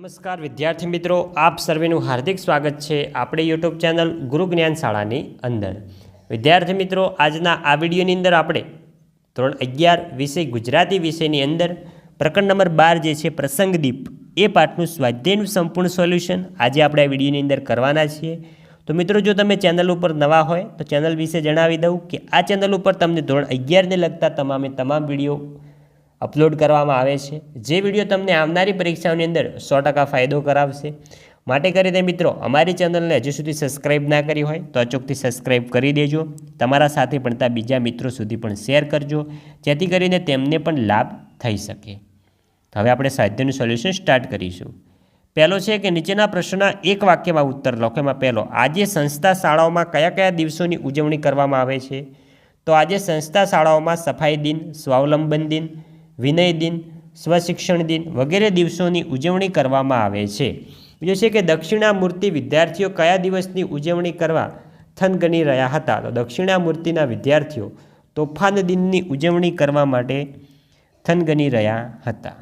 નમસ્કાર, વિદ્યાર્થી મિત્રો. આપ સર્વેનું હાર્દિક સ્વાગત છે આપણી યુટ્યુબ ચેનલ ગુરુ જ્ઞાન શાળાની અંદર. વિદ્યાર્થી મિત્રો, આજના આ વિડીયોની અંદર આપણે ધોરણ અગિયાર વિષય ગુજરાતી વિષયની અંદર પ્રકરણ નંબર બાર જે છે પ્રસંગદીપ, એ પાઠનું સ્વાધ્યાયનું સંપૂર્ણ સોલ્યુશન આજે આપણે આ વિડીયોની અંદર કરવાના છીએ. તો મિત્રો, જો તમે ચેનલ ઉપર નવા હોય, તો ચેનલ વિશે જણાવી દઉં કે આ ચેનલ ઉપર તમને ધોરણ અગિયારને લગતા તમામે તમામ વીડિયો અપલોડ કરવામાં આવે છે. જે વીડિયો તમને આવનારી પરીક્ષાઓની અંદર સો ફાયદો કરાવશે. માટે કરીને મિત્રો, અમારી ચેનલને હજુ સુધી સબસ્ક્રાઇબ ના કરી હોય, તો અચૂકથી સબસ્ક્રાઇબ કરી દેજો. તમારા સાથે ભણતા બીજા મિત્રો સુધી પણ શેર કરજો, જેથી કરીને તેમને પણ લાભ થઈ શકે. હવે આપણે સાહિત્યનું સોલ્યુશન સ્ટાર્ટ કરીશું. પહેલો છે કે નીચેના પ્રશ્નના એક વાક્યમાં ઉત્તર લખો એમાં પહેલો, આજે સંસ્થા શાળાઓમાં કયા કયા દિવસોની ઉજવણી કરવામાં આવે છે? તો આજે સંસ્થા શાળાઓમાં સફાઈ દિન, સ્વાવલંબન દિન વિનય દિન, સ્વશિક્ષણ દિન વગેરે દિવસોની ઉજવણી કરવામાં આવે છે. બીજું છે કે દક્ષિણામૂર્તિ વિદ્યાર્થીઓ કયા દિવસની ઉજવણી કરવા થનગની રહ્યા હતા? તો દક્ષિણામૂર્તિના વિદ્યાર્થીઓ તોફાન દિનની ઉજવણી કરવા માટે થનગની રહ્યા હતા.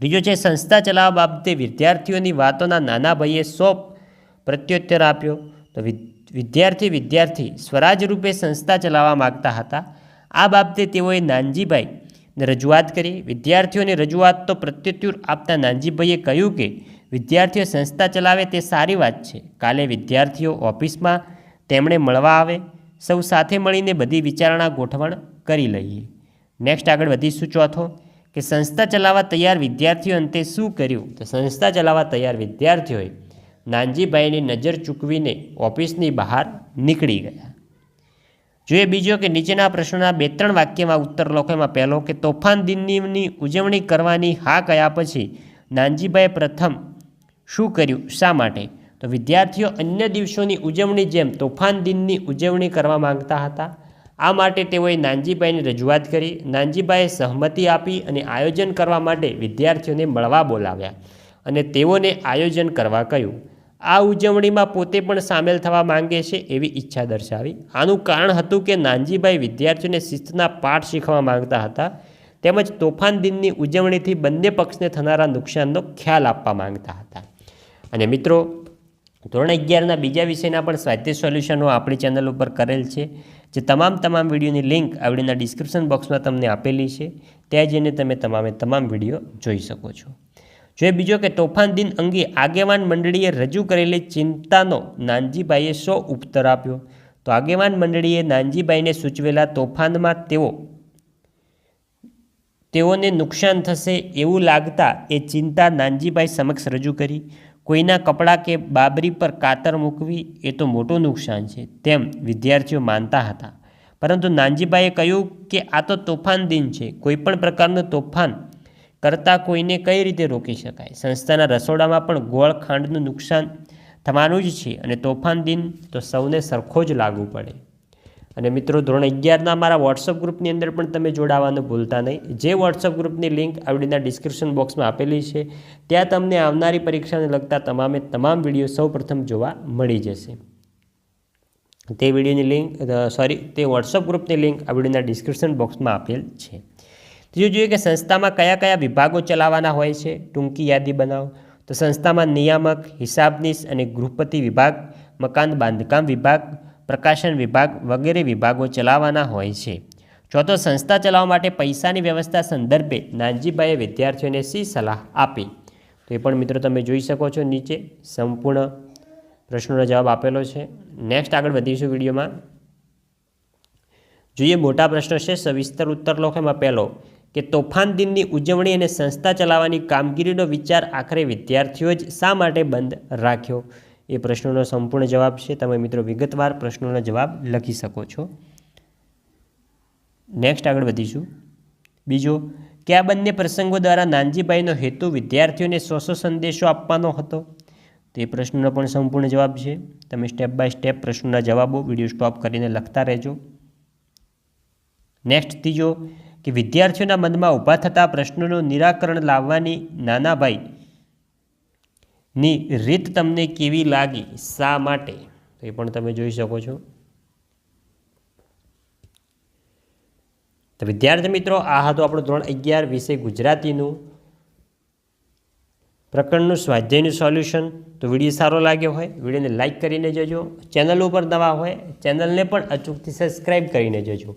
ત્રીજો છે સંસ્થા ચલાવવા બાબતે વિદ્યાર્થીઓની વાતોના નાના ભાઈએ સો પ્રત્યુત્તર આપ્યો. તો વિદ્યાર્થી વિદ્યાર્થી સ્વરાજ રૂપે સંસ્થા ચલાવવા માગતા હતા. આ બાબતે તેઓએ નાનજીભાઈ રજૂઆત કરી. વિદ્યાર્થીઓની રજૂઆત તો પ્રત્યુત્તર આપતા નાનજીભાઈએ કહ્યું કે, વિદ્યાર્થીઓ સંસ્થા ચલાવે તે સારી વાત છે. કાલે વિદ્યાર્થીઓ ઓફિસમાં તેમણે મળવા આવે. સૌ સાથે મળીને બધી વિચારણા ગોઠવણ કરી લઈએ. નેક્સ્ટ આગળ વધીશું ચોથો, કે સંસ્થા ચલાવવા તૈયાર વિદ્યાર્થીઓ અંતે શું કર્યું? તો સંસ્થા ચલાવવા તૈયાર વિદ્યાર્થીઓએ નાનજીભાઈની નજર ચૂકવીને ઓફિસની બહાર નીકળી ગયા. જોઈએ બીજો કે નીચેના પ્રશ્નોના બે ત્રણ વાક્યમાં ઉત્તર લખો. એમાં પહેલો કે તોફાન દિનની ઉજવણી કરવાની હા કયા પછી? નાનજીભાઈ પ્રથમ શું કર્યું? શા માટે? તો વિદ્યાર્થીઓ અન્ય દિવસોની ઉજવણી જેમ તોફાન દિનની ઉજવણી કરવા માંગતા હતા, આ માટે તેઓએ નાનજીભાઈની રજૂઆત કરી. નાનજીભાઈએ સહમતિ આપી અને આયોજન કરવા માટે વિદ્યાર્થીઓને મળવા બોલાવ્યા અને તેઓને આયોજન કરવા કહ્યું. આ ઉજવણીમાં પોતે પણ સામેલ થવા માંગે છે એવી ઈચ્છા દર્શાવી. આનું કારણ હતું કે નાનજીભાઈ વિદ્યાર્થીઓને શિસ્તના પાઠ શીખવા માંગતા હતા તેમજ તોફાન દિનની ઉજવણીથી બંને પક્ષને થનારા નુકસાનનો ખ્યાલ આપવા માંગતા હતા. અને મિત્રો, ધોરણ અગિયારના બીજા વિષયના પણ સાહિત્ય સોલ્યુશનો આપણી ચેનલ ઉપર કરેલ છે. જે તમામ તમામ વિડીયોની લિંક આવડીના ડિસ્ક્રિપ્શન બોક્સમાં તમને આપેલી છે. ત્યાં જઈને તમે તમામે તમામ વીડિયો જોઈ શકો છો. જો બીજો કે તોફાન દિન અંગે આગેવાન મંડળીએ રજૂ કરેલી ચિંતાનો નાનજીભાઈએ શો ઉત્તર આપ્યો? તો આગેવાન મંડળીએ નાનજીભાઈને સૂચવેલા તોફાનમાં તેઓ તેઓને નુકસાન થશે એવું લાગતા એ ચિંતા નાનજીભાઈ સમક્ષ રજૂ કરી. કોઈના કપડાં કે બાબરી પર કાતર મૂકવી એ તો મોટું નુકસાન છે, તેમ વિદ્યાર્થીઓ માનતા હતા. પરંતુ નાનજીભાઈએ કહ્યું કે આ તો તોફાન દિન છે કોઈપણ પ્રકારનું તોફાન કરતાં કોઈને કઈ રીતે રોકી શકાય? સંસ્થાના રસોડામાં પણ ગોળ ખાંડનું નુકસાન થવાનું જ છે અને તોફાન દિન તો સૌને સરખો જ લાગુ પડે. અને મિત્રો, ધોરણ અગિયારના મારા વોટ્સઅપ ગ્રુપની અંદર પણ તમે જોડાવાનું ભૂલતા નહીં. જે વોટ્સઅપ ગ્રુપની લિંક આવડીના ડિસ્ક્રિપ્શન બોક્સમાં આપેલી છે, ત્યાં તમને આવનારી પરીક્ષાને લગતા તમામે તમામ વીડિયો સૌ પ્રથમ જોવા મળી જશે. તે વિડીયોની લિંક સોરી તે વોટ્સઅપ ગ્રુપની લિંક આવડીના ડિસ્ક્રિપ્શન બોક્સમાં આપેલ છે. ત્રીજું જોઈએ કે સંસ્થામાં કયા કયા વિભાગો ચલાવવાના હોય છે, ટૂંકી યાદી બનાવો. તો સંસ્થામાં નિયામક, હિસાબનીશ અને ગૃહપતિ વિભાગ, મકાન બાંધકામ વિભાગ, પ્રકાશન વિભાગ વગેરે વિભાગો ચલાવવાના હોય છે. ચોથો, સંસ્થા ચલાવવા માટે પૈસાની વ્યવસ્થા સંદર્ભે નાનજીભાઈએ વિદ્યાર્થીઓને શી સલાહ આપી? તો એ પણ મિત્રો તમે જોઈ શકો છો નીચે. સંપૂર્ણ પ્રશ્નોનો જવાબ આપેલો છે. નેક્સ્ટ આગળ વધીશું વિડીયોમાં. જોઈએ, મોટા પ્રશ્નો છે, સવિસ્તર ઉત્તર લખો પહેલો કે તોફાન દિનની ઉજવણી અને સંસ્થા ચલાવવાની કામગીરીનો વિચાર આખરે વિદ્યાર્થીઓ જ શા માટે બંધ રાખ્યો? એ પ્રશ્નોનો સંપૂર્ણ જવાબ છે. તમે મિત્રો વિગતવાર પ્રશ્નોનો જવાબ લખી શકો છો. નેક્સ્ટ આગળ વધીશું. બીજો કે આ બંને પ્રસંગો દ્વારા નાનજીભાઈનો હેતુ વિદ્યાર્થીઓને સો સો સંદેશો આપવાનો હતો? તે પ્રશ્નનો પણ સંપૂર્ણ જવાબ છે. તમે સ્ટેપ બાય સ્ટેપ પ્રશ્નોના જવાબો વીડિયો સ્ટોપ કરીને લખતા રહેજો. નેક્સ્ટ ત્રીજો કે વિદ્યાર્થીઓના મનમાં ઊભા થતા પ્રશ્નોનું નિરાકરણ લાવવાની નાનાભાઈ ની રીત તમને કેવી લાગી? શા માટે? એ પણ તમે જોઈ શકો છો. તો વિદ્યાર્થી મિત્રો, આ હતું આપણું ધોરણ અગિયાર વિષય ગુજરાતીનું. પ્રકરણનું સ્વાધ્યાયનું સોલ્યુશન. તો વીડિયો સારો લાગ્યો હોય, વિડીયોને લાઇક કરીને જજો. ચેનલ ઉપર નવા હોય, ચેનલને પણ અચૂકથી સબસ્ક્રાઈબ કરીને જજો.